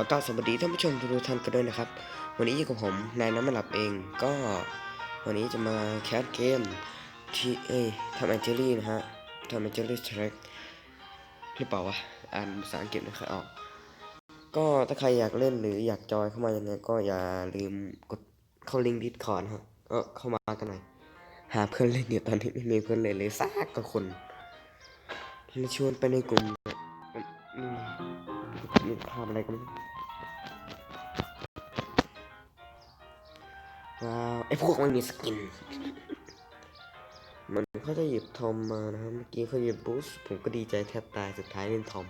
อกล่าวสวัสดีท่านผู้ชมทุกท่านกันด้วยนะครับ วันนี้อยู่กับผมนายน้ำมันหลับเองก็ วันนี้จะมาแคสเกมที่เอ้ยทำแอนเจลี่นะฮะทำแอนเจลี่แทร็กหรือเปล่าวะอ่านภาษาอังกฤษไม่ค่อยออก ก็ถ้าใครอยากเล่นหรืออยากจอยเข้ามายังไงก็อย่าลืมกดเข้าลิงก์ดิสคอร์ดฮะก็เข้ามากันหน่อยหาเพื่อนเล่นอยู่ตอนนี้ไม่มีเพื่อนเล่นเลยสักกับคนชวนไปในกลุ่ม นี่ภาพอะไรกันไม่รู้ว้าวไอพวกมันมีสกิน มันเขาจะหยิบทอมมานะครับเมื่อกี้เขาหยิบบูสผมก็ดีใจแทบตายสุดท้ายเล่นทอม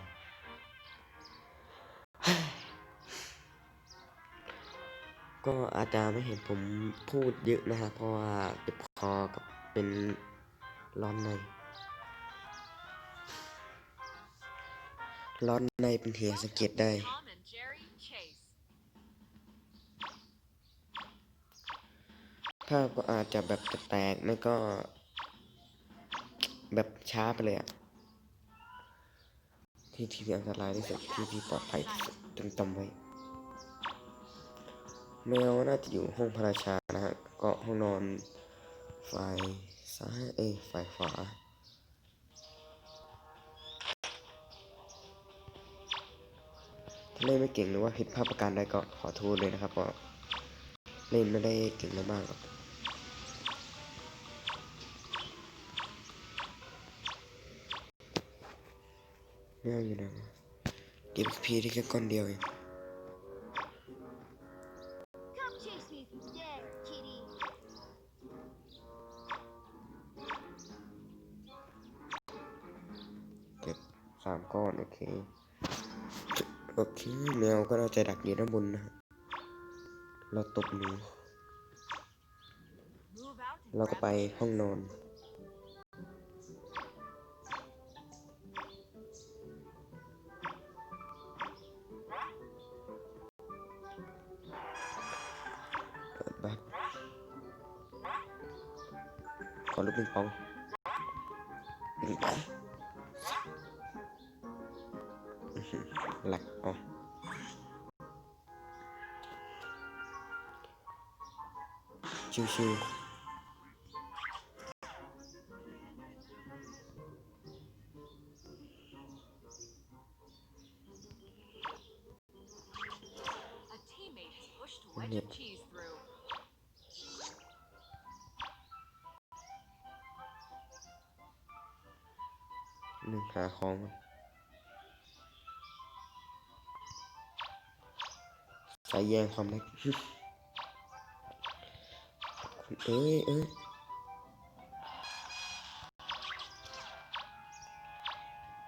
ก็อาจจะไม่เห็นผมพูดเยอะนะฮะเพราะว่าเจ็บคอกับเป็นร้อนใน ร้อนในเป็นเหตุสังเกตได้ ภาพก็อาจจะแบบแตกไม่ก็ แบบช้าไปเลยอะที่ที่อันตรายที่สุดที่ที่ปลอดภัยที่สุดจงจำไว้ แมวน่าจะอยู่ห้องพระราชานะฮะ ก็ห้องนอนฝ่ายซ้ายเอ้ฝ่ายขวา เล่นไม่เก่งหรือว่าผิดพลาดประการใดก็ขอโทษเลยนะครับเพราะเล่นไม่ได้เก่งมากหรอกแมวอยู่ไหนวะเก็บพีได้แค่ก้อนเดียวเอง Come chase me if you dare, kitty. เก็บสามก้อน โอเค โอเคแมวก็เราจะดักอยู่ด้านบนนะเราตบหนูเราก็ไปห้องนอน เปิดบัตรขอลูกปิงปอง หือหลักอ๋อชิวๆ A teammate has pushed a wedge Yep. of cheese through. หนึ่งหาของก่อน สายแยงความเล็กคุณเอ้ยเอ้ย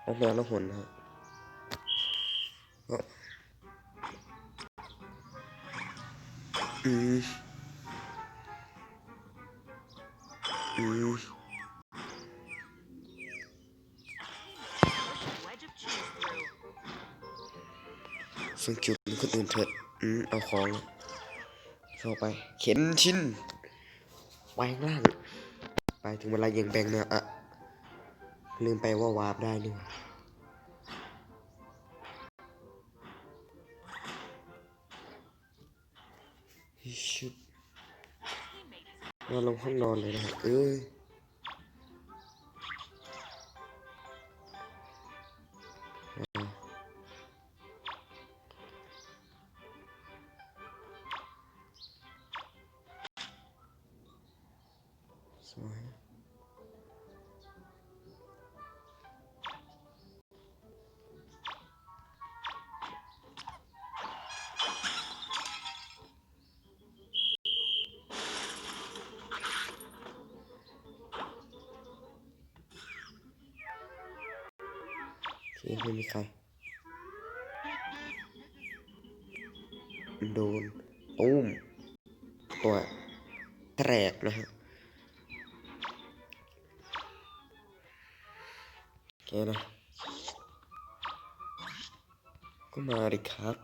เอาแมวแล้วหนนะฮะก็อืมอืม Pushed a wedge of cheese through. ซึ่งจุดนี้ คนอื่นเถิดอืมเอาของเข้าไป เข็นชิ้นไปข้างล่าง ไปถึงเวลายิงแบงเนี่ยอะลืมไปว่าวาร์ปได้นี่หว่าชุดนอนลงห้องนอนเลยนะฮะเอ้ย สวยโอเคไม่มีใคร โดนตุ้มตัวแตกนะฮะ โอเคนะ ก็มาดิครับ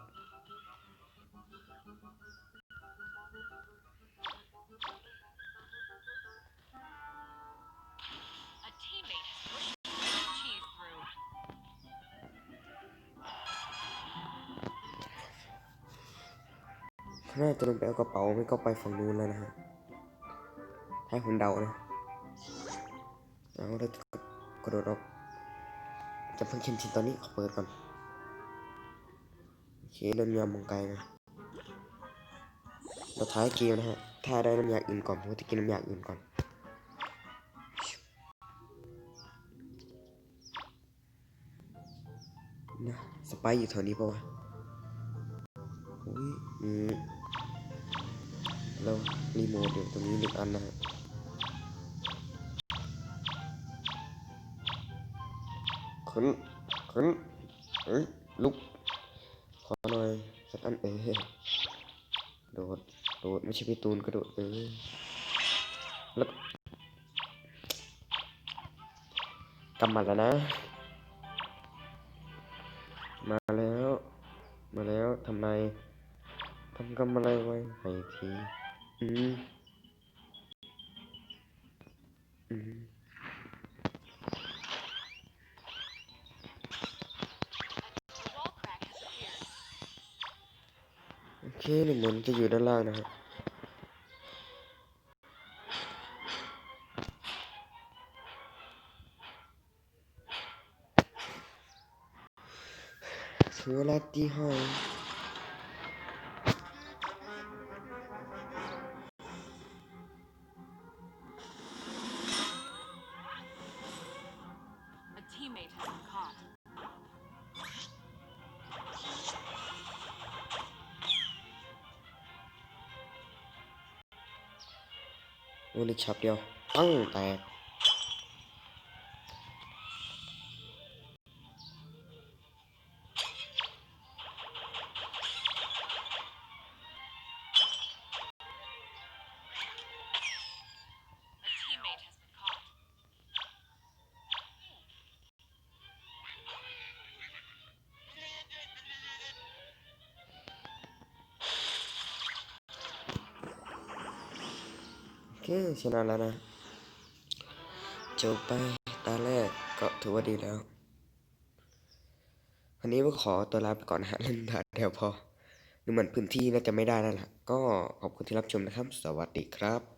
a teammate has pushed a wedge of cheese through. น่าจะลงไปเอากระเป๋าไม่ก็ไปฝั่งนู้นแล้วนะฮะให้ผมเดานะเอาแล้วกระโดดออก จะเพิ่งเข็มชินตอนนี้ขอเปิดก่อนโอเคเดินยอมมองไกลนะเราท้ายเกมนะฮะถ้าได้น้ำยาอื่นก่อนผมจะกินน้ำยาอื่นก่อนนะสไปอยู่แถวนี้ปะวะอุ้ยอืมเรารีโมทอยู่ตรงนี้หนึ่งอันนะฮะ นขึ้นเอ้ยลุก ขอหน่อยสักอันเออโดด โดด ไม่ใช่พี่ตูนกระโดดเออแล้วกำมัดแล้วนะ มาแล้ว มาแล้วทำไมทำกำอะไรไว้ให้ที อืมอืม เคหนึ่งเหมือนจะอยู่ด้านล่างนะฮะถึงเวลาตีห้อ ง A teammate has been caught. โอ้นี่ชับเดียวปั้งแตก เคชนะแล้วนะจบไปตาแรกก็ถือว่าดีแล้ว วันนี้ก็ขอตัวลาไปก่อนนะเล่นดาเดียวพอดูเหมือนพื้นที่น่าจะไม่ได้แล้วล่ะ ก็ขอบคุณที่รับชมนะครับ สวัสดีครับ